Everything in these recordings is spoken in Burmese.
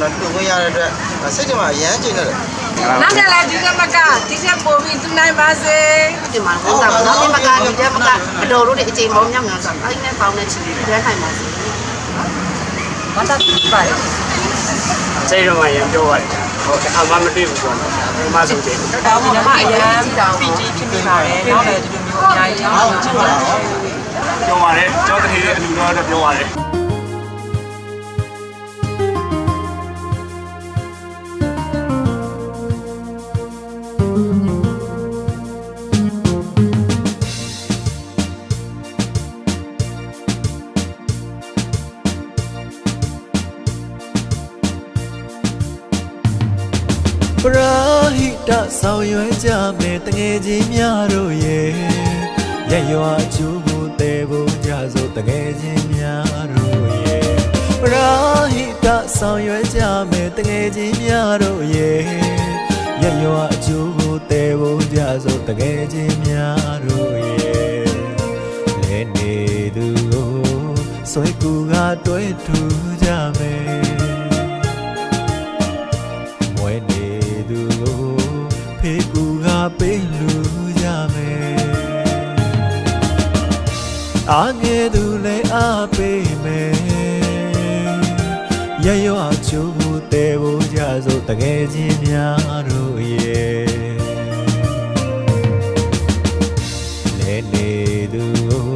ကျွန်တော်တွေ့ခွင့်ရတဲ့အတွက်စိတ်ထဲမှာအရမ်းကျဉ်းတယ်နောက်ထပ်လည်းဒီကမကဒီချက်ပို့ပြီးသူနိုင်ပါစေဒီမှာဘုရားဘာလို့မကကြကြမကမတော်လို့ဒီအချိန်မောင်းမြောက်များဆိုအဲ့ဒီနဲ့ပေါင်းတဲ့ချီတွေတွဲထိုင်ပါစေဘာသာပါလဲစိတ်တော့မှရင်ပြောရတယ်ဟုတ်အမှမတွေ့ဘူးပေါ့နော်ဒီမှာဆုံးချိန်တောင်းဒီမှာအရန်ပီတီဖြစ်နေပါတယ်နောက်လည်းဒီလိုမျိုးအများကြီးအောင်ချစ်ပါပြောပါတယ်ကျောင်းတည်းရဲ့အလူတော်တော့ပြောပါတယ် ဆောင်ရွယ်ကြမယ်တငယ်ချင်းများတို့ရဲ့ရရွာကျူကိုတဲဖို့ကြစို့တငယ်ချင်းများတို့ရဲ့ပရာဟိတဆောင်ရွယ်ကြမယ်တငယ်ချင်းများတို့ရဲ့ရရွာကျူကိုတဲဖို့ကြစို့တငယ်ချင်းများတို့ရဲ့လဲနေသူကိုဆွဲကူကတွဲထူကြမယ် အာငယ်သူလည်းအားပေးမယ်ရရွာချိုးဖို့တဲဖို့ကြစို့တကယ်ချင်းများတို့ရဲ့လဲနေသူကို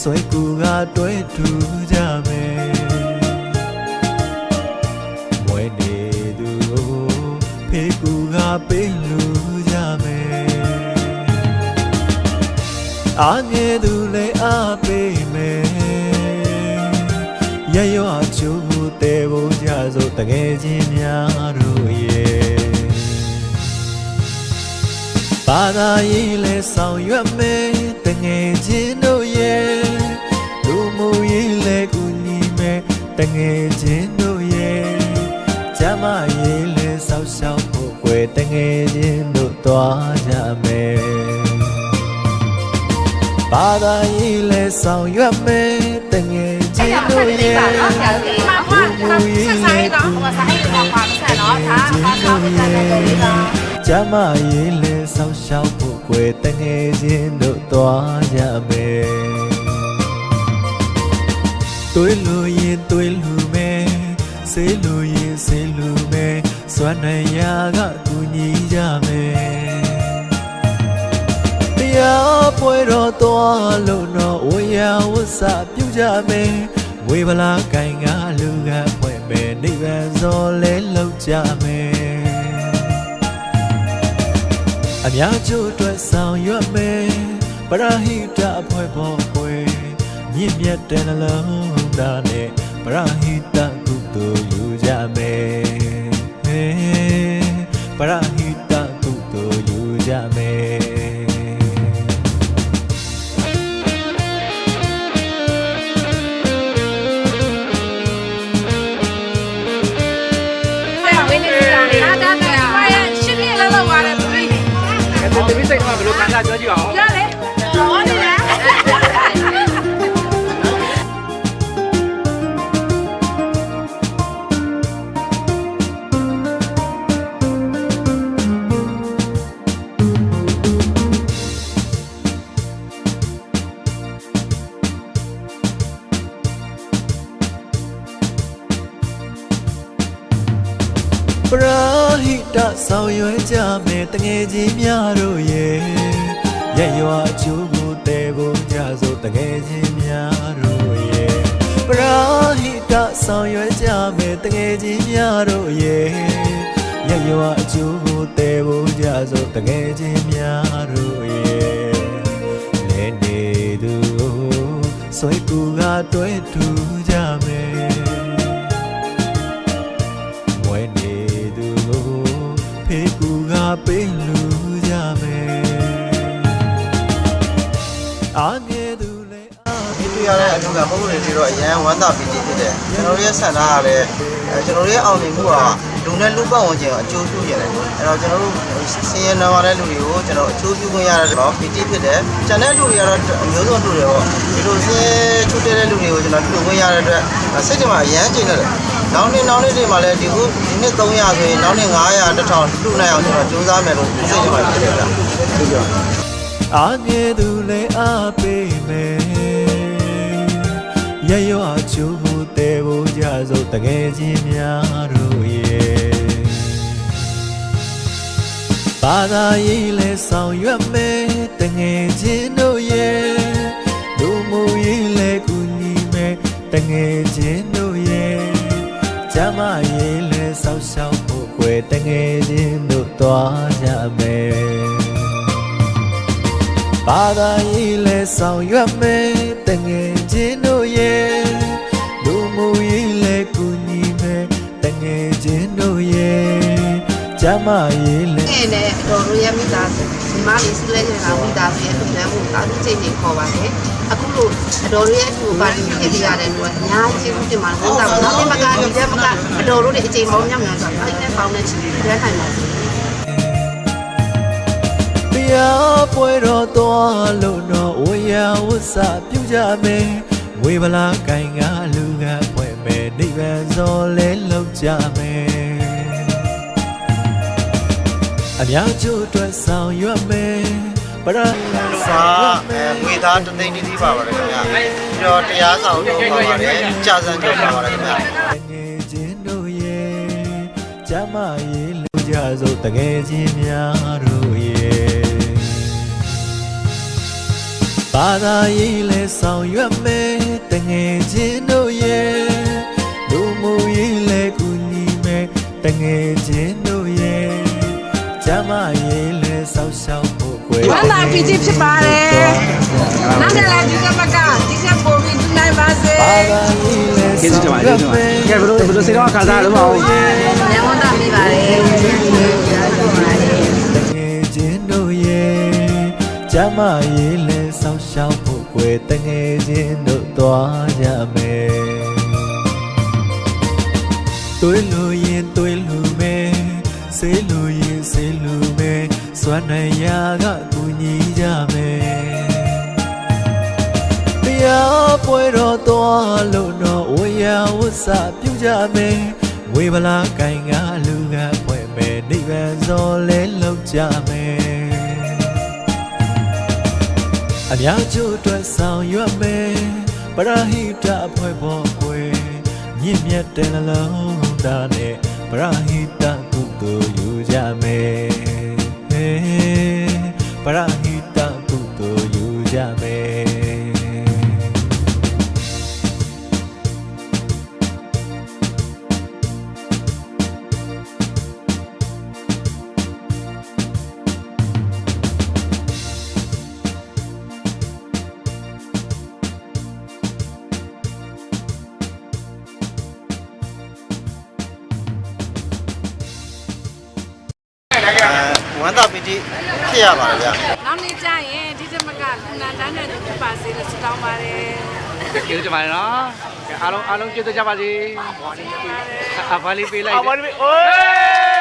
ဆွဲကူကတွဲထူကြမယ်မွေနေသူကိုဖေးကူကပေးလူ အာငယ်သူလည်းအားပေးမယ်ရရွာချိုးကိုတဲဖို့ကြစို့တကယ်ချင်းများတို့ရဲ့ဘာသာရေးလဲဆောင်ရွက်မယ်တငယ်ချင်းတို့ရဲ့လူမှုရေးလဲကူညီမယ်တငယ်ချင်းတို့ရဲ့ကျမရေးလဲဆောက်ရှောက်ဖို့ွယ်တငယ်ချင်းတို့သွားကြမယ် ဘာသာရေးလဲဆောင်ရွက်မယ်တငယ်ချင်းတို့ရဲ့မှာဘွားဆက်ဆိုင်တော့ဟိုဆိုင်တော့ပါဆက်တော့ဒါအားကောင်းတဲ့တဲ့ဒါကျမရေးလဲဆောက်ရှောက်ဖို့ွယ်တငယ်ချင်းတို့သွားကြမယ်တွေးလို့ရင်တွေးလို့မယ်ဆေးလို့ရင်ဆေးလို့မယ်စွမ်းနိုင်ရာကကူညီကြမယ်တ ရားပွဲတော်သွားလို့တော့ဝေယဝဆပြုကြမယ်ဝေဗလာကင်ကလူကဖွဲ့မယ်နိဗ္ဗာန်စောလဲလောက်ကြမယ်အများကျိုးအတွက်ဆောင်ရွက်မယ်ပရဟိတအဖွဲ့ပေါ်ပွဲမြင့်မြတ်တဲ့နှလုံးသားနဲ့ပရဟိတကုသိုလ်ယူကြမယ်ပရဟိတကုသိုလ်ယူကြမယ် တပိစိတ်ကဘယ်လိုခံစားပြောကြည့်အောင်ရလေ တော်နေလားပရာဟိတဆောင်ရွယ်ကြမယ်တငယ်ချင်းများတို့ရဲ့ရရွာအချိုးကိုတဲဖို့ကြစို့တငယ်ချင်းများတို့ရဲ့ပရာဟိတဆောင်ရွယ်ကြမယ်တငယ်ချင်းများတို့ရဲ့ရရွာအချိုးကိုတဲဖို့ကြစို့တငယ်ချင်းများတို့ရဲ့လဲနေသူကိုဆွဲကူကတွဲထူကြ ပေးလူကြမယ်အာငယ်သူလည်းအာဒီတွေ့ရတဲ့အထူးကပုံစံတွေတော့အရန်ဝမ်းသာပီတိဖြစ်တယ်ကျွန်တော်တို့ရဲ့ဆန္ဒကလည်းအဲကျွန်တော်တို့ရဲ့အောင်မြင်မှုကလူနဲ့လူပတ်ဝန်းကျင်ကိုအကျိုးပြုရတယ်အဲ့တော့ကျွန်တော်တို့ဆင်းရဲနာပါတဲ့လူတွေကိုကျွန်တော်အကျိုးပြုခွင့်ရတဲ့တော့ပီတိဖြစ်တယ်ကျန်တဲ့လူတွေကတော့အမျိုးစုံတူတယ်ပေါ့ဒီလိုဆင်းရဲချွတ်တဲ့လူတွေကိုကျွန်တော်တွေ့ခွင့်ရတဲ့အတွက်စိတ်ထဲမှာအရန်ကျဉ်းတယ် နောက်နေ့နောက်နေ့တွေမှာလည်းဒီခုဒီနှစ်300ဆိုရင်နောက်နေ့900 1000တူနိုင်အောင်ကျွန်တော်ကြိုးစားမယ်လို့စိတ်ထဲမှာဖြစ်တယ်ဗျာဟုတ်ကဲ့အားငယ်သူလည်းအားပေးမယ်ရရွာချိုးမှုတဲဖို့ကြစို့တကယ်ချင်းများတို့ရဲ့ဘာသာရေးလဲဆောင်ရွက်မယ်တငယ်ချင်း ငယ်ချင်းတို့သွားကြမယ်ဘာသာရေးလဲဆောင်ရွက်မယ်တငယ်ချင်းတို့ရဲ့လူမှုရေးလဲကူညီမယ်တငယ်ချင်းတို့ရဲ့ကျမ်းမာရေးလဲငယ်နဲ့အတော်တို့ရဲ့မိသားစုဒီမလေးစီးလဲနေတာမိသားစုရဲ့လူလမ်းမှုတာသူချိန်နေခေါ်ပါတယ်အခုလို့အတော်တို့ရဲ့အတူပါတီဖြစ်ပြရတဲ့လူကအများကြီးကျေးဇူးတင်ပါတယ်ဟုတ်တာပါနောက်တစ်မကဒီချက်မကအတော်တို့ရဲ့အချိန်မောင်းမြောက်များဆို တာအဲ့နဲ့ပေါင်းတဲ့ချီရမ်းနိုင်ပါစေတရားပွဲတော်သွားလို့တော့ဝေယဝဆပြုကြမယ်ဝေဗလာကင်ကလူကဖွဲ့မယ်နိဗ္ဗာန်စောလဲလောက်ကြမယ်အများကျိုးအတွက်ဆောင်ရွက်မယ်ပရဟိတလူဆောင်ပါရွက်မအဲယ်ငွေသားတသိန်းတီးပါပါတယ်ခင်ဗျာပြီးတော့တရားဆောင်တော့ပါပါတယ်ကြာစံကြောက်ပါပါတယ်ခင်ဗျာငယ်ချင်းတို့ရဲ့ ကျမ်းမာရေးလူကြစို့တကယ်ချင်းများတို့ရဲ့ဘာသာရေးလဲဆောင်ရွက်မယ်တငယ်ချင်းတို့ရဲ့လူမှုရေးလဲကူညီမယ်တငယ်ချင်းတို့ရဲ့ကျမ်းမာရေးလဲဆောက်ရှောက်ဖို့ွယ်ဝမ်းသာပီတိဖြစ်ပါတယ်နောက်နေ့လည်းဒီကမကဒီကပုံပြီးဒီနိုင်ပါစေဘာသာရေးလဲ ကျေးဇူးတင်ပါတယ်ကျေးဇူးတင်ပါတယ်ကဲဘယ်လိုဘယ်လိုစေတော့ခံစားရလို့မဟုတ်ညဝန္တာမိပါတယ်ကျေးဇူးတင်ပါတယ်ငယ်ချင်းတို့ရဲ့ကျမ်းမာရေးလဲဆောက်ရှောက်ဖို့ွယ်တငယ်ချင်းတို့သွားကြမယ်တွေးလို့ရင်တွေးလို့မယ်ဆေးလို့ရင်ဆေးလို့မယ်စွမ်းနိုင်ရာကကူညီကြမယ်တ ရားပွဲတော်သွားလို့တော့ဝေယဝဆပြုကြမယ်ဝေဗလာကင်ကလူကဖွဲ့မယ်နိဗ္ဗာန်စောလဲလောက်ကြမယ်အများကျိုးအတွက်ဆောင်ရွက်မယ်ပရဟိတအဖွဲ့ပေါ်ကွယ်မြင့်မြတ်တဲ့နှလုံးသားနဲ့ပရဟိတကုသိုလ်ယူကြမယ်ပရဟိ ဝမ်းသာပီတိဖြစ်ရပါတယ်ဗျာနောက်နေ့ကျရင်ဒီကမကကုနာတန်းတဲ့သူဖြစ်ပါစေလို့ဆုတောင်းပါတယ်ကျေးဇူးတင်ပါတယ်နော်အားလုံးအားလုံးကျေးဇူးကြပါစေအဘာလေးပေးလိုက်အဘာလေးပေးအိုး